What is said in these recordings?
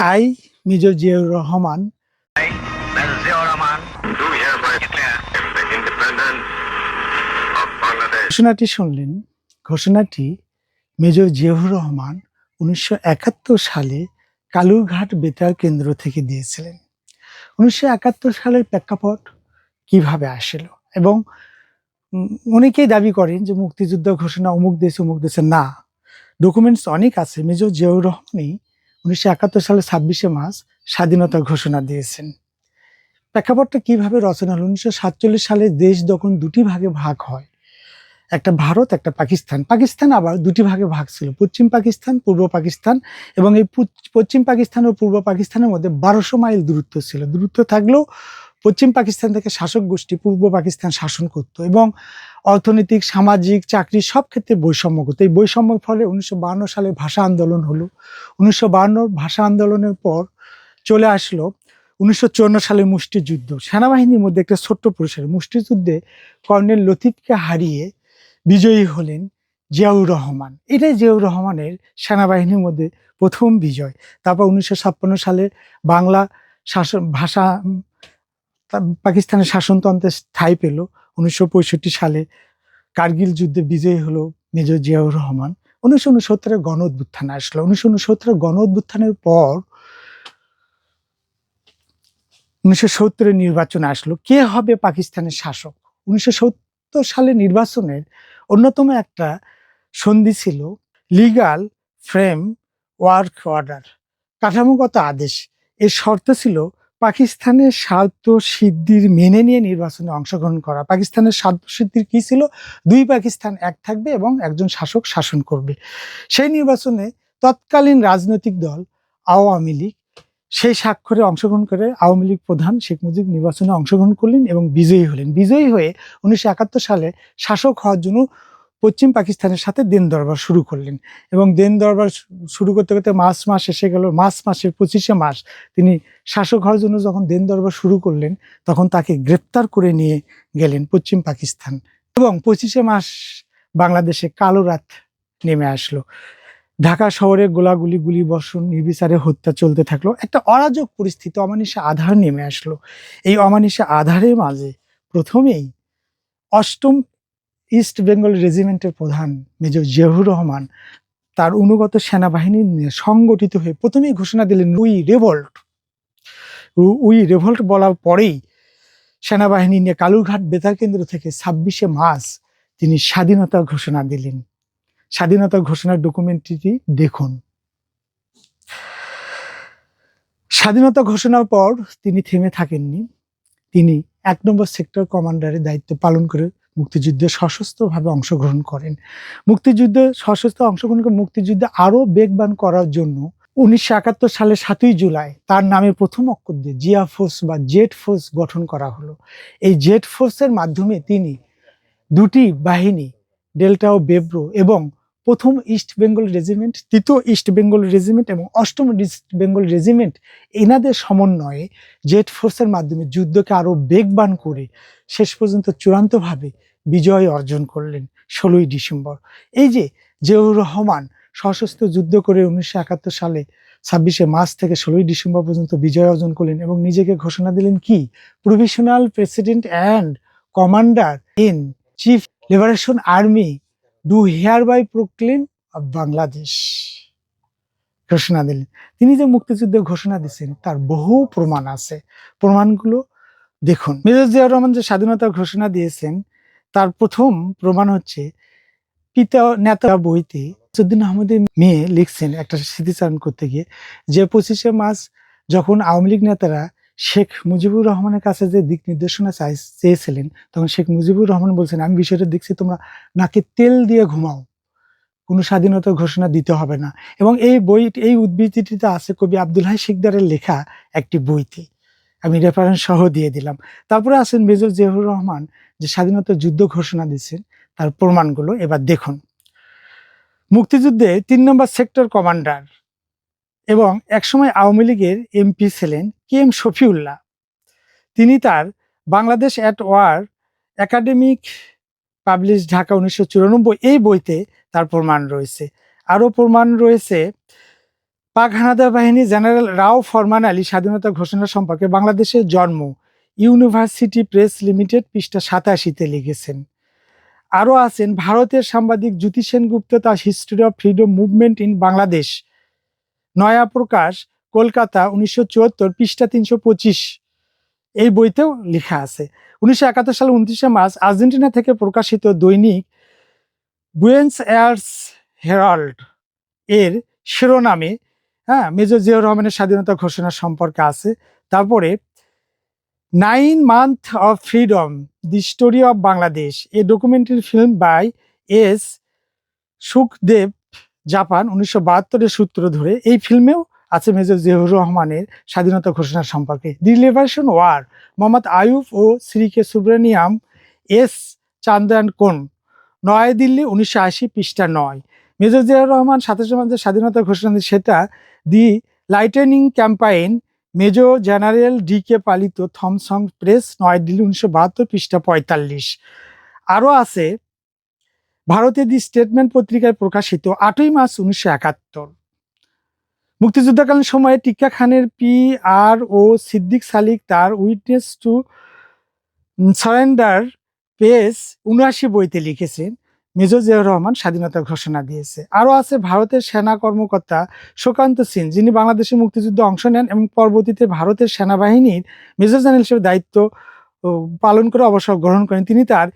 I major Ziaur Rahman. ঘোষণাটি শুনলেন। ঘোষণাটি major Ziaur Rahman উনিশশো একাত্তর সালে কালুরঘাট বেতার কেন্দ্র থেকে দিয়েছিলেন। উনিশশো একাত্তর সালের প্রেক্ষাপট কীভাবে আসল? এবং অনেকেই দাবি করেন যে মুক্তিযুদ্ধ ঘোষণা অমুক দেশে অমুক দেশে না। ডকুমেন্টস অনেক আছে। মেজর জিয়াউর রহমানই উনিশশো একাত্তর সালে ছাব্বিশে মার্চ স্বাধীনতা ঘোষণা দিয়েছেন। প্রেক্ষাপটটা কীভাবে রচনা হলো? উনিশশো সাতচল্লিশ সালে দেশ যখন দুটি ভাগে ভাগ হয়, একটা ভারত, একটা পাকিস্তান। পাকিস্তান আবার দুটি ভাগে ভাগ ছিল, পশ্চিম পাকিস্তান, পূর্ব পাকিস্তান এবং এই পশ্চিম পাকিস্তান ও পূর্ব পাকিস্তানের মধ্যে বারোশো মাইল দূরত্ব ছিল। দূরত্ব থাকলেও পশ্চিম পাকিস্তান থেকে শাসক গোষ্ঠী পূর্ব পাকিস্তান শাসন করত এবং অর্থনৈতিক, সামাজিক, চাকরি সব ক্ষেত্রে বৈষম্য করতো। এই বৈষম্যের ফলে উনিশশো সালে ভাষা আন্দোলন হলো। উনিশশো ভাষা আন্দোলনের পর চলে আসলো উনিশশো সালের মুষ্টিযুদ্ধ। সেনাবাহিনীর মধ্যে একটা ছোট্ট পরিসর, মুষ্টিযুদ্ধে কর্নেল লতিফকে হারিয়ে বিজয়ী হলেন জিয়াউর রহমান। এটাই জিয়াউর রহমানের সেনাবাহিনীর মধ্যে প্রথম বিজয়। তারপর উনিশশো ছাপ্পান্ন সালে বাংলা শাসন, ভাষা পাকিস্তানের শাসনতন্ত্রে ঠাঁই পেল। উনিশশো পঁয়ষট্টি সালে কার্গিল যুদ্ধে বিজয়ী হলো মেজর জিয়াউর রহমান। উনিশশো উনসত্তরে গণ অভ্যুত্থান আসলো। উনিশশো উনসত্তরে গণ অভ্যুত্থানের পর উনিশশো সত্তরের নির্বাচন আসলো। কে হবে পাকিস্তানের শাসক? উনিশশো সত্তর সালে নির্বাচনের অন্যতম একটা সন্ধি ছিল লিগাল ফ্রেম ওয়ার্ক অর্ডার, কাঠামোগত আদেশ। এর শর্ত ছিল পাকিস্তানের স্বার্থ সিদ্ধির মেনে নিয়ে নির্বাচনে অংশগ্রহণ করা। পাকিস্তানের স্বার্থ সিদ্ধির কি ছিল? দুই পাকিস্তান এক থাকবে এবং একজন শাসক শাসন করবে। সেই নির্বাচনে তৎকালীন রাজনৈতিক দল আওয়ামী লীগ, সেই স্বাক্ষরে অংশগ্রহণ করে আওয়ামী লীগ প্রধান শেখ মুজিব নির্বাচনে অংশগ্রহণ করলেন এবং বিজয়ী হলেন। বিজয়ী হয়ে উনিশশো একাত্তর সালে শাসক হওয়ার জন্য পশ্চিম পাকিস্তানের সাথে দেন দরবার শুরু করলেন। এবং দেন দরবার শুরু করতে করতে মার্চ মাস এসে গেল মার্চ মাসের পঁচিশে মাস তিনি শাসক হওয়ার জন্য যখন দেন দরবার শুরু করলেন, তখন তাকে গ্রেপ্তার করে নিয়ে গেলেন পশ্চিম পাকিস্তান। এবং পঁচিশে মাস বাংলাদেশে কালো রাত নেমে আসলো। ঢাকা শহরে গোলাগুলি, গুলি, বর্ষণ, নির্বিচারে হত্যা চলতে থাকল। একটা অরাজক পরিস্থিতি অমানিসা আধার নেমে আসলো। এই অমানিসা আধারের মাঝে প্রথমেই অষ্টম ইস্ট বেঙ্গল রেজিমেন্টের প্রধান মেজর জিয়াউর রহমান তার অনুগত সেনাবাহিনী নিয়ে সংগঠিত হয়ে প্রথমেই ঘোষণা দিলেন উই রেভল্ট। উই রেভল্ট বলার পরেই সেনাবাহিনী নিয়ে কালুরঘাট বেতার কেন্দ্র থেকে ছাব্বিশে মার্চ তিনি স্বাধীনতা ঘোষণা দিলেন। স্বাধীনতা ঘোষণার ডকুমেন্টটি দেখুন। স্বাধীনতা ঘোষণার পর তিনি থেমে থাকেননি। তিনি এক নম্বর সেক্টর কমান্ডারের দায়িত্ব পালন করে মুক্তিযুদ্ধে সশস্ত্রভাবে অংশগ্রহণ করেন। মুক্তিযুদ্ধে সশস্ত্র অংশগ্রহণ করে মুক্তিযুদ্ধে আরও বেগবান করার জন্য উনিশশো একাত্তর সালের সাতই জুলাই তার নামে প্রথম অক্ষর দিয়ে জিয়া ফোর্স বা জেট ফোর্স গঠন করা হলো। এই জেট ফোর্সের মাধ্যমে তিনি দুটি বাহিনী, ডেল্টা ও বেব্রো এবং প্রথম ইস্ট বেঙ্গল রেজিমেন্ট, তৃতীয় ইস্ট বেঙ্গল রেজিমেন্ট এবং অষ্টম ইস্ট বেঙ্গল রেজিমেন্ট এনাদের সমন্বয়ে জেট ফোর্সের মাধ্যমে যুদ্ধকে আরও বেগবান করে শেষ পর্যন্ত চূড়ান্তভাবে বিজয় অর্জন করলেন ষোলোই ডিসেম্বর। এই যে জিয়াউর রহমান সশস্ত্র যুদ্ধ করে উনিশশো একাত্তর সালে ছাব্বিশে মার্চ থেকে ষোলোই ডিসেম্বর পর্যন্ত বিজয় অর্জন করলেন এবং নিজেকে ঘোষণা দিলেন কি? Provisional president and commander in chief liberation army do hereby proclaim of Bangladesh ঘোষণা দিলেন। তিনি যে মুক্তিযুদ্ধের ঘোষণা দিচ্ছেন তার বহু প্রমাণ আছে। প্রমাণগুলো দেখুন। মেজর জিয়াউর রহমান যে স্বাধীনতার ঘোষণা দিয়েছেন তার প্রথম প্রমাণ হচ্ছে পিতা নেতা বইতে সুদ্দিন আহমদের মেয়ে লিখছেন একটা স্মৃতিচারণ করতে গিয়ে যে পঁচিশে মার্চ যখন আওয়ামী লীগ নেতারা শেখ মুজিবুর রহমানের কাছে যে দিক নির্দেশনা চাই, চেয়েছিলেন, তখন শেখ মুজিবুর রহমান বলছেন, আমি বিষয়টা দেখছি, তোমরা নাকি তেল দিয়ে ঘুমাও। কোনো স্বাধীনতা ঘোষণা দিতে হবে না। এবং এই বই, এই উদ্বৃত্তিটিতে আছে কবি আব্দুল হাই শিকদারের লেখা একটি বইতে। আমি রেফারেন্স সহ দিয়ে দিলাম। তারপরে আছেন মেজর জিয়াউর রহমান যে স্বাধীনতা যুদ্ধ ঘোষণা দিচ্ছেন তার প্রমাণগুলো এবার দেখুন। মুক্তিযুদ্ধে তিন নম্বর সেক্টর কমান্ডার এবং একসময় আওয়ামী লীগের এমপি ছিলেন কে এম শফিউল্লাহ। তিনি তার Bangladesh at war academic publish Dhaka উনিশশো চুরানব্বই এই বইতে তার প্রমাণ রয়েছে। আরও প্রমাণ রয়েছে, পাক হানাদার বাহিনী জেনারেল রাও ফরমান আলী স্বাধীনতা ঘোষণা সম্পর্কে বাংলাদেশের জন্ম ইউনিভার্সিটি প্রেস লিমিটেড পৃষ্ঠা সাতাশিতে লিখেছেন। আরও আছেন, ভারতের সাংবাদিক জ্যোতি সেনগুপ্ত তার history of freedom movement in Bangladesh Naya Prakash, Kolkata, উনিশশো চুয়াত্তর, পৃষ্ঠা তিনশো পঁচিশ। এই বইতেও লেখা আছে। উনিশশো একাত্তর সালে উনত্রিশে মার্চ আর্জেন্টিনা থেকে প্রকাশিত দৈনিক বুয়েন্স এয়ার্স হেরাল্ড এর শিরোনামে হ্যাঁ মেজর জিয়াউর রহমানের স্বাধীনতা ঘোষণা সম্পর্কে আছে। তারপরে nine month of freedom, the story of Bangladesh, a documentary film by S Sukhdev, Japan, উনিশশো বাহাত্তরের সূত্র ধরে। এই ফিল্মেও আছে মেজর জিয়াউর রহমানের স্বাধীনতা ঘোষণা সম্পর্কে। The liberation war, Mohammad Ayub O Shri K Subrahmanyam S Chand and কোন নয়াদিল্লি উনিশশো আশি পৃষ্ঠা নয়। মেজর জিয়াউর রহমান সাতাশে মার্চের স্বাধীনতা ঘোষণা সেটা the lightning campaign major general D K Palit Thomson press, New Delhi উনিশশো বাহাত্তর পৃষ্ঠা পঁয়তাল্লিশ। আরও আছে ভারতের দি স্টেটমেন্ট পত্রিকায় প্রকাশিত আটই মার্চ উনিশশো একাত্তর। মুক্তিযুদ্ধকালীন সময়ে টিক্কা খানের পি আর ও সিদ্দিক সালিক তার উইটনেস টু সারেন্ডার পেস উনআশি বইতে লিখেছেন। মেজর জিয়াউর রহমান স্বাধীনতা ঘোষণা দিয়েছে। আরও আছে, ভারতের সেনা কর্মকর্তা সুকান্ত সিং, যিনি বাংলাদেশের মুক্তিযুদ্ধে অংশ নেন এবং পরবর্তীতে ভারতের সেনাবাহিনীর মেজর জেনারেল হিসেবে দায়িত্ব পালন করে অবসর গ্রহণ করেন। তিনি তার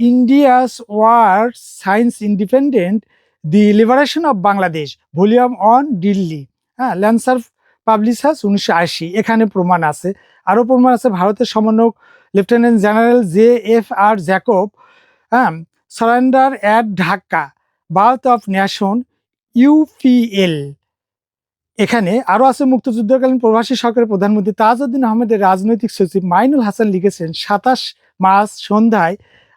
India's war since independent, the liberation of Bangladesh volume one Delhi. হ্যাঁ ল্যান্সার পাবলিশার্স উনিশশো আশি, এখানে প্রমাণ আছে। আরও প্রমাণ আছে, ভারতের সমন্বয়ক lieutenant general J F R Jacob হ্যাঁ surrender at Dhaka birth of nation UPL এখানে আরও আছে মুক্তিযুদ্ধকালীন প্রবাসী সরকারের প্রধানমন্ত্রী তাজউদ্দিন আহমেদের রাজনৈতিক সচিব মাইনুল হাসান লিখেছেন, সাতাশ মার্চ সন্ধ্যায়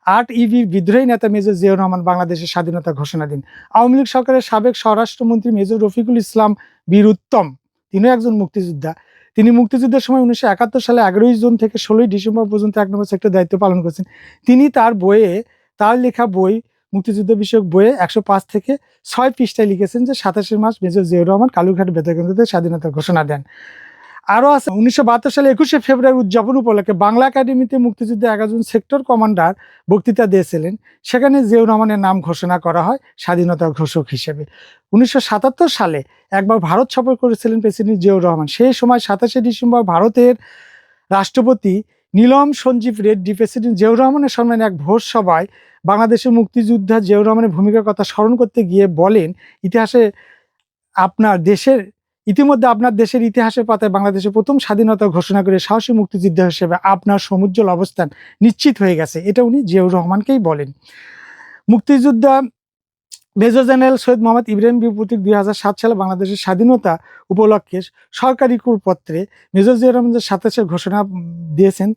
আট ইবির বিদ্রোহী নেতা মেজর জিয়াউর রহমান বাংলাদেশের স্বাধীনতা ঘোষণা দিন। আওয়ামী লীগ সরকারের সাবেক স্বরাষ্ট্রমন্ত্রী মেজর রফিকুল ইসলাম বীর উত্তম তিনিও একজন মুক্তিযোদ্ধা। তিনি মুক্তিযুদ্ধের সময় উনিশশো একাত্তর সালে এগারোই জুন থেকে ষোলোই ডিসেম্বর পর্যন্ত এক নম্বর সেক্টর দায়িত্ব পালন করেছেন। তিনি তার বইয়ে তার লেখা বই, মুক্তিযুদ্ধ বিষয়ক বইয়ে একশো পাঁচ থেকে ছয় পৃষ্ঠায় লিখেছেন যে সাতাশে মার্চ মেজর জিয়াউর রহমান কালুঘাট বেতারকেন্দ্রতে স্বাধীনতা ঘোষণা দেন। আরও আছে, উনিশশো বাহাত্তর সালে একুশে ফেব্রুয়ারি উদযাপন উপলক্ষে বাংলা একাডেমিতে মুক্তিযুদ্ধে একজন সেক্টর কমান্ডার বক্তৃতা দিয়েছিলেন। সেখানে জিয়াউর রহমানের নাম ঘোষণা করা হয় স্বাধীনতা ঘোষক হিসেবে। উনিশশো সাতাত্তর সালে একবার ভারত সফর করেছিলেন প্রেসিডেন্ট জিয়াউর রহমান। সেই সময় সাতাশে ডিসেম্বর ভারতের রাষ্ট্রপতি নীলম, সঞ্জীব রেড্ডি প্রেসিডেন্ট জিয়াউর রহমানের সম্মানে এক ভোজ সভায় বাংলাদেশের মুক্তিযোদ্ধা জিয়াউর রহমানের ভূমিকার কথা স্মরণ করতে গিয়ে বলেন, ইতিহাসে আপনার দেশের, ইতিমধ্যে আপনার দেশের ইতিহাসের পাতায় বাংলাদেশের প্রথম স্বাধীনতা ঘোষণা করে সাহসী মুক্তিযোদ্ধা হিসেবে আপনার সমুজ্জ্বল অবস্থান নিশ্চিত হয়ে গেছে। এটা উনি জিয়াউর রহমানকেই বলেন। মুক্তিযোদ্ধা মেজর জেনারেল সৈয়দ মোহাম্মদ ইব্রাহিম বিভূতিক দুই হাজার সাত সালে বাংলাদেশের স্বাধীনতা উপলক্ষে সরকারি কুরপত্রে মেজর জিয়া রহমান যে সাতাশে ঘোষণা দিয়েছেন,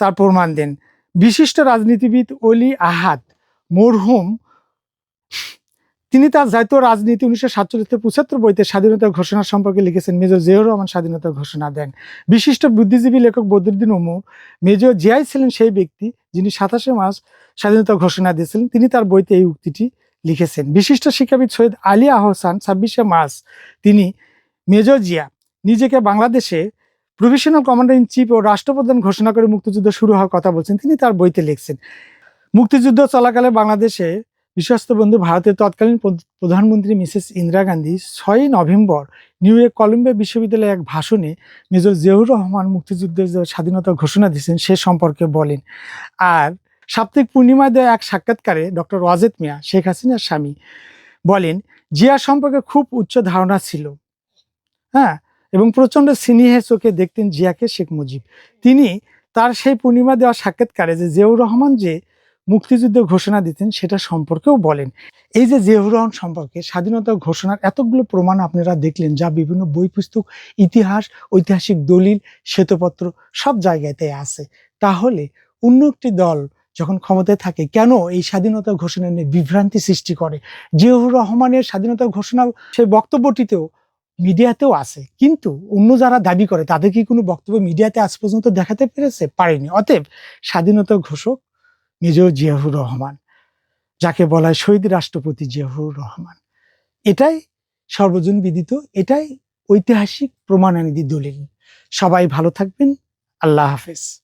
তার প্রমাণ দেন। বিশিষ্ট রাজনীতিবিদ অলি আহাদ মরহুম, তিনি তার জাতীয় রাজনীতি উনিশশো সাতচল্লিশ থেকে পঁচাত্তর বইতে স্বাধীনতা ঘোষণা সম্পর্কে লিখেছেন, মেজর জিয়াউর রহমান স্বাধীনতা ঘোষণা দেন। বিশিষ্ট বুদ্ধিজীবী লেখক বদরুদ্দিন উমর মেজর জিয়াই ছিলেন সেই ব্যক্তি যিনি সাতাশে মাস স্বাধীনতা ঘোষণা দিয়েছিলেন। তিনি তার বইতে এই উক্তিটি লিখেছেন। বিশিষ্ট শিক্ষাবিদ সৈয়দ আলী আহসান ছাব্বিশে মার্চ তিনি মেজর জিয়া, নিজেকে বাংলাদেশে প্রফেশনাল কমান্ডার ইন চিফ ও রাষ্ট্রপ্রধান ঘোষণা করে মুক্তিযুদ্ধ শুরু হওয়ার কথা বলছেন। তিনি তার বইতে লিখছেন, মুক্তিযুদ্ধ চলাকালে বাংলাদেশে বিশ্বস্ত বন্ধু ভারতের তৎকালীন প্রধানমন্ত্রী মিসেস ইন্দিরা গান্ধী ছয়ই নভেম্বর নিউ ইয়র্ক কলম্বিয়া বিশ্ববিদ্যালয়ে এক ভাষণে মেজর জিয়াউর রহমান মুক্তিযুদ্ধের স্বাধীনতা ঘোষণা দিয়েছেন সে সম্পর্কে বলেন। আর সাপ্তাহিক পূর্ণিমায় দেওয়া এক সাক্ষাৎকারে ডক্টর ওয়াজেদ মিয়া, শেখ হাসিনার স্বামী বলেন, জিয়া সম্পর্কে খুব উচ্চ ধারণা ছিল। হ্যাঁ এবং প্রচণ্ড স্নেহে চোখে দেখতেন জিয়াকে শেখ মুজিব। তিনি তার সেই পূর্ণিমা দেওয়া সাক্ষাৎকারে যে জিয়াউর রহমান যে মুক্তিযুদ্ধ ঘোষণা দিতেন সেটা সম্পর্কেও বলেন। এই যে জিয়াউর রহমান সম্পর্কে স্বাধীনতা ঘোষণার এতগুলো প্রমাণ আপনারা দেখলেন, যা বিভিন্ন বই, পুস্তক, ইতিহাস, ঐতিহাসিক দলিল, শ্বেতপত্র সব জায়গাতে আছে। তাহলে অন্য একটি দল যখন ক্ষমতায় থাকে, কেন এই স্বাধীনতা ঘোষণা নিয়ে বিভ্রান্তি সৃষ্টি করে? জিয়াউর রহমানের স্বাধীনতা ঘোষণা সেই বক্তব্যটিতেও মিডিয়াতেও আছে। কিন্তু অন্য যারা দাবি করে, তাদের কি কোনো বক্তব্য মিডিয়াতে আজ পর্যন্ত দেখাতে পেরেছে? পারেনি। অতএব স্বাধীনতা ঘোষক মেজর জিয়াউর রহমান, যাকে বলা হয় শহীদ রাষ্ট্রপতি জিয়াউর রহমান। এটাই সর্বজন বিদিত, এটাই ঐতিহাসিক প্রমাণানিধি দলিল। সবাই ভালো থাকবেন। আল্লাহ হাফেজ।